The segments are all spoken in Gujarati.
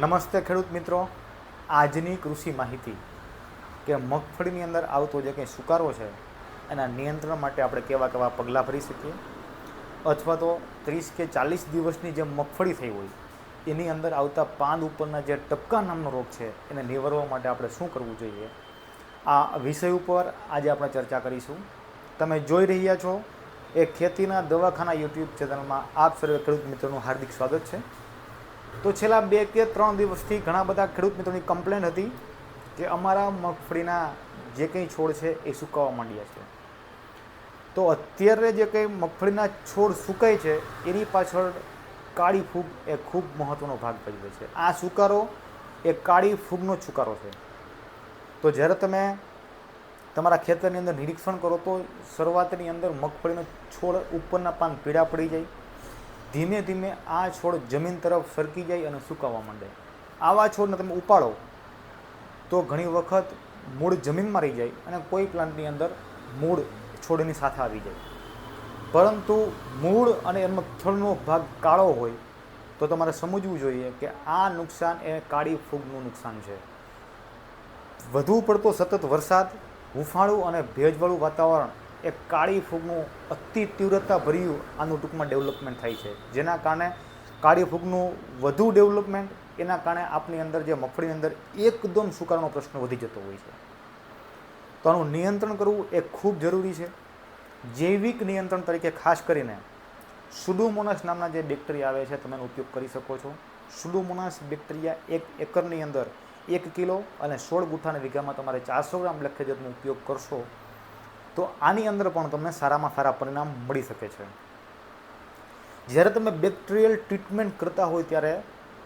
નમસ્તે ખેડૂત મિત્રો. આજની કૃષિ માહિતી કે મગફળીની અંદર આવતો જે કંઈ સુકારો છે, એના નિયંત્રણ માટે આપણે કેવા કેવા પગલાં ભરી શકીએ? અથવા તો ત્રીસ કે ચાલીસ દિવસની જે મગફળી થઈ હોય, એની અંદર આવતા પાન ઉપરના જે ટપકા નામનો રોગ છે, એને નિવારવા માટે આપણે શું કરવું જોઈએ? આ વિષય ઉપર આજે આપણે ચર્ચા કરીશું. તમે જોઈ રહ્યા છો, એ ખેતીના દવાખાના યુટ્યુબ ચેનલમાં આપ સર્વે ખેડૂત મિત્રોનું હાર્દિક સ્વાગત છે. તો છેલ્લા બે કે ત્રણ દિવસથી ઘણા બધા ખેડૂત મિત્રોની કમ્પ્લેન હતી કે અમારા મગફળીના જે કંઈ છોડ છે એ સુકાવા માંડ્યા છે. તો અત્યારે જે કંઈ મગફળીના છોડ સુકાય છે, એની પાછળ કાળી ફૂગ એ ખૂબ મહત્ત્વનો ભાગ ભજવે છે. આ સુકારો એ કાળી ફૂગનો છુકારો છે. તો જ્યારે તમે તમારા ખેતરની અંદર નિરીક્ષણ કરો તો શરૂઆતની અંદર મગફળીનો છોડ ઉપરના પાન પીળા પડી જાય ધીમે ધીમે આ છોડ જમીન તરફ સરકી જાય અને સુકાવા માંડે. આવા છોડને તમે ઉપાડો તો ઘણી વખત મૂળ જમીનમાં રહી જાય અને કોઈ પ્લાન્ટની અંદર મૂળ છોડની સાથે આવી જાય. પરંતુ મૂળ અને એમાં થળનો ભાગ કાળો હોય તો તમારે સમજવું જોઈએ કે આ નુકસાન એ કાળી ફૂગનું નુકસાન છે. વધુ પડતો સતત વરસાદ, હુંફાળું અને ભેજવાળું વાતાવરણ એ કાળી ફૂગનું અતિ તીવ્રતા ભર્યું આનું ટૂંકમાં ડેવલપમેન્ટ થાય છે. જેના કારણે કાળી ફૂગનું વધુ ડેવલપમેન્ટ, એના કારણે આપની અંદર જે મગફળીની અંદર એકદમ સુકારનો પ્રશ્ન વધી જતો હોય છે. તો આનું નિયંત્રણ કરવું એ ખૂબ જરૂરી છે. જૈવિક નિયંત્રણ તરીકે ખાસ કરીને સુડુમોનસ નામના જે બેક્ટેરિયા આવે છે, તમે એનો ઉપયોગ કરી શકો છો. સુડુમોનસ બેક્ટેરિયા એક એકરની અંદર એક કિલો અને સોળ ગુઠાના વીઘામાં તમારે ચારસો ગ્રામ લખે ઉપયોગ કરશો તો આની અંદર પણ તમને સારામાં સારા પરિણામ મળી શકે છે. જ્યારે તમે બેક્ટેરિયલ ટ્રીટમેન્ટ કરતા હોય ત્યારે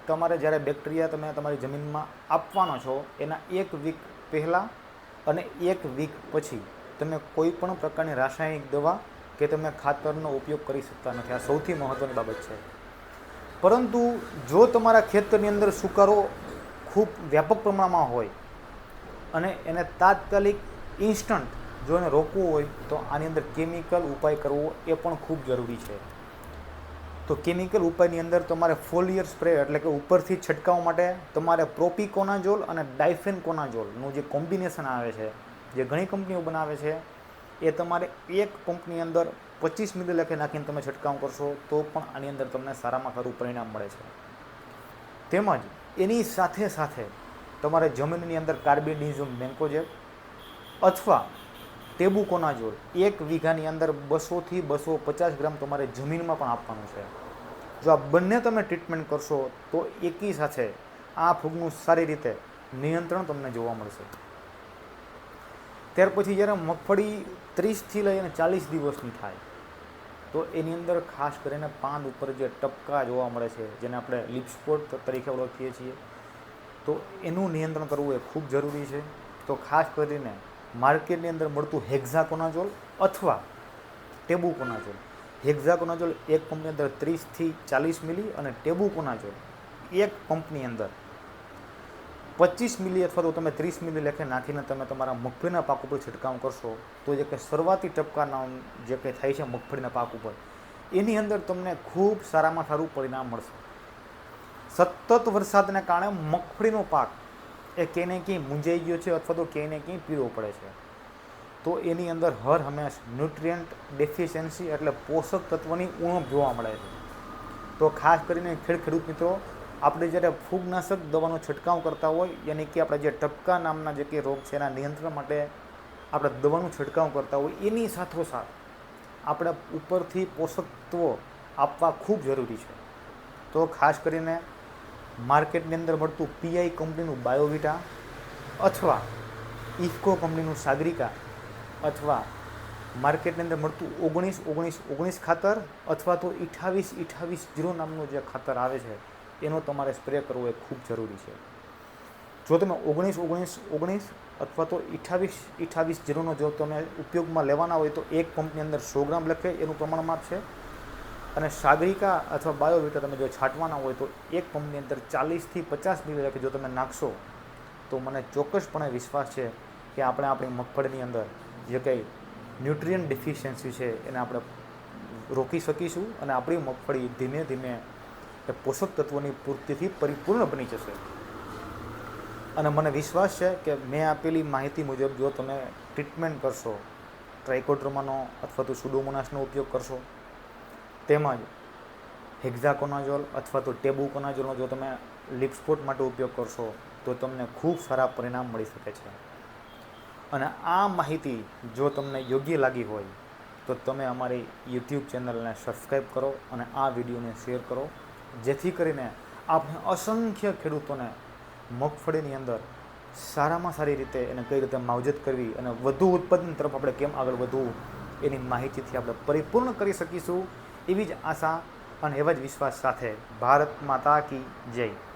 તમારે જ્યારે બેક્ટેરિયા તમે તમારી જમીનમાં આપવાનો છો, એના એક વીક પહેલાં અને એક વીક પછી તમે કોઈ પણ પ્રકારની રાસાયણિક દવા કે તમે ખાતરનો ઉપયોગ કરી શકતા નથી. આ સૌથી મહત્ત્વની બાબત છે. પરંતુ જો તમારા ખેતરની અંદર સુકારો ખૂબ વ્યાપક પ્રમાણમાં હોય અને એને તાત્કાલિક ઇન્સ્ટન્ટ જો એને રોકવું હોય તો આની અંદર કેમિકલ ઉપાય કરવો એ પણ ખૂબ જરૂરી છે. તો કેમિકલ ઉપાયની અંદર તમારે ફોલિયર સ્પ્રે એટલે કે ઉપરથી છંટકાવ માટે તમારે પ્રોપિકોનાઝોલ અને ડાયફેન કોનાઝોલનું જે કોમ્બિનેશન આવે છે, જે ઘણી કંપનીઓ બનાવે છે, એ તમારે એક પંપની અંદર પચીસ મિલી લખે નાખીને તમે છંટકાવ કરશો તો પણ આની અંદર તમને સારામાં સારું પરિણામ મળે છે. તેમજ એની સાથે સાથે તમારે જમીનની અંદર કાર્બિડિઝમ મેન્કોજેબ અથવા ટેબુકોનાઝોલ એક વીઘાની અંદર બસોથી બસો પચાસ ગ્રામ તમારે જમીનમાં પણ આપવાનું છે. જો આ બંને તમે ટ્રીટમેન્ટ કરશો, તો એકી સાથે આ ફૂગનું સારી રીતે નિયંત્રણ તમને જોવા મળશે. ત્યાર પછી જ્યારે મગફળી ત્રીસથી લઈ અને ચાલીસ દિવસની થાય, તો એની અંદર ખાસ કરીને પાન ઉપર જે ટપકા જોવા મળે છે, જેને આપણે લિપસ્પોટ તરીકે ઓળખીએ છીએ, તો એનું નિયંત્રણ કરવું એ ખૂબ જરૂરી છે. તો ખાસ કરીને માર્કેટની અંદર મળતું હેક્ઝાકોનાઝોલ અથવા ટેબુકોનાઝોલ હેક્ઝાકોનાઝોલ એક પંપની અંદર ત્રીસથી ચાલીસ મિલી અને ટેબુકોનાઝોલ એક પંપની અંદર પચીસ મિલી અથવા તો તમે ત્રીસ મિલી લેખે નાખીને તમે તમારા મગફળીના પાક ઉપર છંટકાવ કરશો, તો જે કંઈ શરૂઆતી ટપકાના જે કંઈ થાય છે મગફળીના પાક ઉપર, એની અંદર તમને ખૂબ સારામાં સારું પરિણામ મળશે. સતત વરસાદને કારણે મગફળીનો પાક એ કેને ક્યાંય મૂંઝાઈ ગયો છે અથવા તો કેને ક્યાંય પીળો પડે છે. તો એની અંદર હર હંમેશ ન્યુટ્રિયન્ટ ડેફિશિયન્સી એટલે પોષક તત્વની ઉણપ જોવા મળે છે. તો ખાસ કરીને ખેડ ખેડૂત મિત્રો, આપણે જ્યારે ફૂગનાશક દવાનો છંટકાવ કરતા હોય, યાની કે આપણે જે ટપકા નામના જે કે રોગ છે, એના નિયંત્રણ માટે આપણે દવાનું છંટકાવ કરતા હોય, એની સાથોસાથ આપણે ઉપરથી પોષક તત્વો આપવા ખૂબ જરૂરી છે. તો ખાસ કરીને માર્કેટની અંદર મળતું પીઆઈ કંપનીનું બાયોવિટા અથવા ઇફકો કંપનીનું સાગરિકા અથવા માર્કેટની અંદર મળતું ઓગણીસ ઓગણીસ ઓગણીસ ખાતર અથવા તો અઠાવીસ અઠાવીસ જીરો નામનું જે ખાતર આવે છે, એનો તમારે સ્પ્રે કરવો એ ખૂબ જરૂરી છે. જો તમે ઓગણીસ ઓગણીસ ઓગણીસ અથવા તો અઠાવીસ અઠાવીસ જીરોનો જો તમે ઉપયોગમાં લેવાના હોય તો એક પંપની અંદર સો ગ્રામ લખે, એનું પ્રમાણ માપ છે અને સાગરિકા અથવા બાયોવીટા તમે જો છાંટવાના હોય તો એક પંપની અંદર ચાલીસથી પચાસ મિલી જો તમે નાખશો, તો મને ચોક્કસપણે વિશ્વાસ છે કે આપણે આપણી મગફળીની અંદર જે કંઈ ન્યુટ્રિયન ડિફિશિયન્સી છે એને આપણે રોકી શકીશું અને આપણી મગફળી ધીમે ધીમે એ પોષક તત્વોની પૂર્તિથી પરિપૂર્ણ બની જશે. અને મને વિશ્વાસ છે કે મેં આપેલી માહિતી મુજબ જો તમે ટ્રીટમેન્ટ કરશો ટ્રાઇકોડ્રોમાનો અથવા તો સુડોમોનાસનો ઉપયોગ કરશો તેમજ હેક્ઝાકોનાઝોલ અથવા તો ટેબુકોનાઝોલનો જો તમે લિપસ્પોટ માટે ઉપયોગ કરશો, તો તમને ખૂબ સારા પરિણામ મળી શકે છે. અને આ માહિતી જો તમને યોગ્ય લાગી હોય, તો તમે અમારી યુટ્યુબ ચેનલને સબસ્ક્રાઈબ કરો અને આ વિડીયોને શેર કરો, જેથી કરીને આપણે અસંખ્ય ખેડૂતોને મગફળીની અંદર સારામાં સારી રીતે એને કઈ રીતે માવજત કરવી અને વધુ ઉત્પાદન તરફ આપણે કેમ આગળ વધવું, એની માહિતીથી આપણે પરિપૂર્ણ કરી શકીશું. એવી જ આશા અને એવા જ વિશ્વાસ સાથે ભારત માતા કી જય.